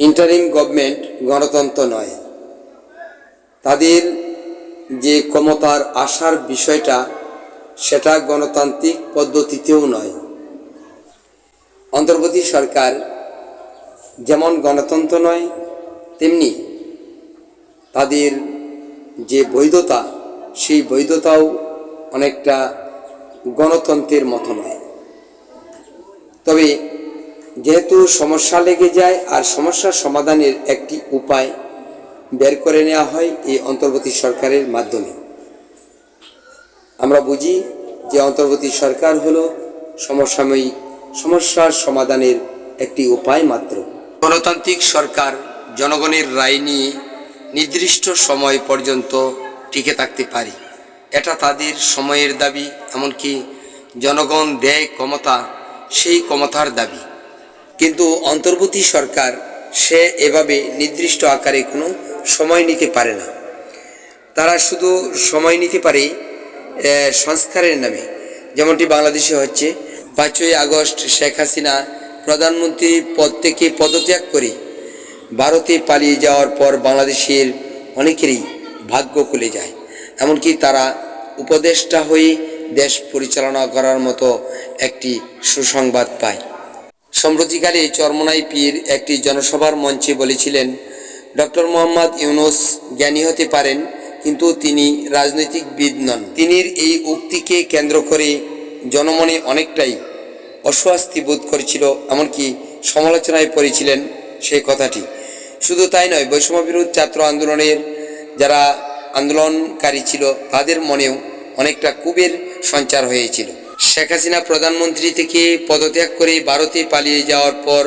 Interim government গণতন্ত্র নয়। তাদের যে ক্ষমতার আসার বিষয়টা, সেটা গণতান্ত্রিক পদ্ধতিতেও নয়। অন্তর্বর্তী সরকার যেমন গণতন্ত্র নয়, তেমনি তাদের যে বৈধতা, সেই বৈধতাও অনেকটা গণতন্ত্রের মতো নয়। তবে যেহেতু সমস্যা লেগে যায় আর সমস্যার সমাধানের একটি উপায় বের করে নেওয়া হয় এই অন্তর্বর্তী সরকারের মাধ্যমে। আমরা বুঝি যে অন্তর্বর্তী সরকার হলো সমসাময়িক সমস্যার সমাধানের একটি উপায় মাত্র। গণতান্ত্রিক সরকার জনগণের রায় নিয়ে নির্দিষ্ট সময় পর্যন্ত টিকে থাকতে পারে। এটা তাদের সময়ের দাবি, এমনকি জনগণ দেয় ক্ষমতা, সেই ক্ষমতার দাবি। কিন্তু অন্তর্বর্তী সরকার সে এভাবে নির্দিষ্ট আকারে কোনো সময় নিতে পারে না। তারা শুধু সময় নিতে পারে সংস্কারের নামে। যেমনটি বাংলাদেশে হচ্ছে, পাঁচই আগস্ট শেখ হাসিনা প্রধানমন্ত্রী পদ থেকে পদত্যাগ করে ভারতে পালিয়ে যাওয়ার পর বাংলাদেশের অনেকেরই ভাগ্য খুলে যায়। এমনকি তারা উপদেষ্টা হয়ে দেশ পরিচালনা করার মতো একটি সুসংবাদ পায়। সম্প্রতিকালে চরমনাই পীর একটি জনসভার মঞ্চে বলেছিলেন, ডক্টর মোহাম্মদ ইউনুস জ্ঞানী হতে পারেন, কিন্তু তিনি রাজনৈতিকবিদ নন। তিনি এই উক্তিকে কেন্দ্র করে জনমনে অনেকটাই অস্বস্তি বোধ করেছিল, এমনকি সমালোচনায় পড়েছিলেন সেই কথাটি। শুধু তাই নয়, বৈষম্য বিরোধ ছাত্র আন্দোলনের যারা আন্দোলনকারী ছিল, তাদের মনেও অনেকটা কুবের সঞ্চার হয়েছিল। শেখ হাসিনা প্রধানমন্ত্রী থেকে পদত্যাগ করে ভারতে পালিয়ে যাওয়ার পর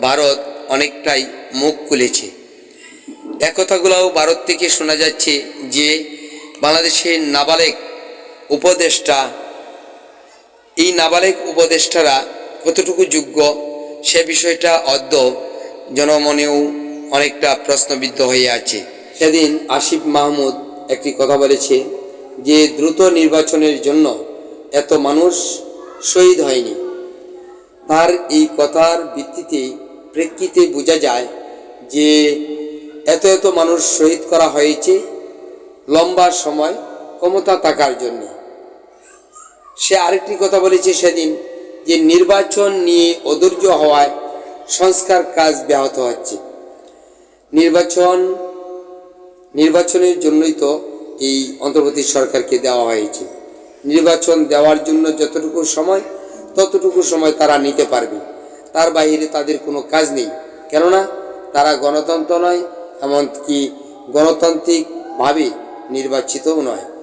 ভারত অনেকটাই মুখ খুলেছে। একথাগুলোও ভারত থেকে শোনা যাচ্ছে যে, বাংলাদেশের নাবালেক উপদেষ্টা, এই নাবালেক উপদেষ্টারা কতটুকু যোগ্য সে বিষয়টা অদ্য জনমনেও অনেকটা প্রশ্নবিদ্ধ হয়ে আছে। সেদিন আসিফ মাহমুদ একটি কথা বলেছে যে, দ্রুত নির্বাচনের জন্য এত মানুষ শহীদ হয়নি। তার এই কথার ভিত্তিতে প্রেক্ষিতে বোঝা যায় যে এত এত মানুষ শহীদ করা হয়েছে লম্বা সময় ক্ষমতা থাকার জন্যে। সে আরেকটি কথা বলেছে সেদিন যে নির্বাচন নিয়ে অধৈর্য হওয়ায় সংস্কার কাজ ব্যাহত হচ্ছে। নির্বাচন, নির্বাচনের জন্যই তো এই অন্তর্বর্তী সরকারকে দেওয়া হয়েছে। নির্বাচন দেওয়ার জন্য যতটুকু সময়, ততটুকু সময় তারা নিতে পারবে। তার বাইরে তাদের কোনো কাজ নেই। কেননা তারা গণতন্ত্র নয়, এমনকি গণতান্ত্রিকভাবে নির্বাচিতও নয়।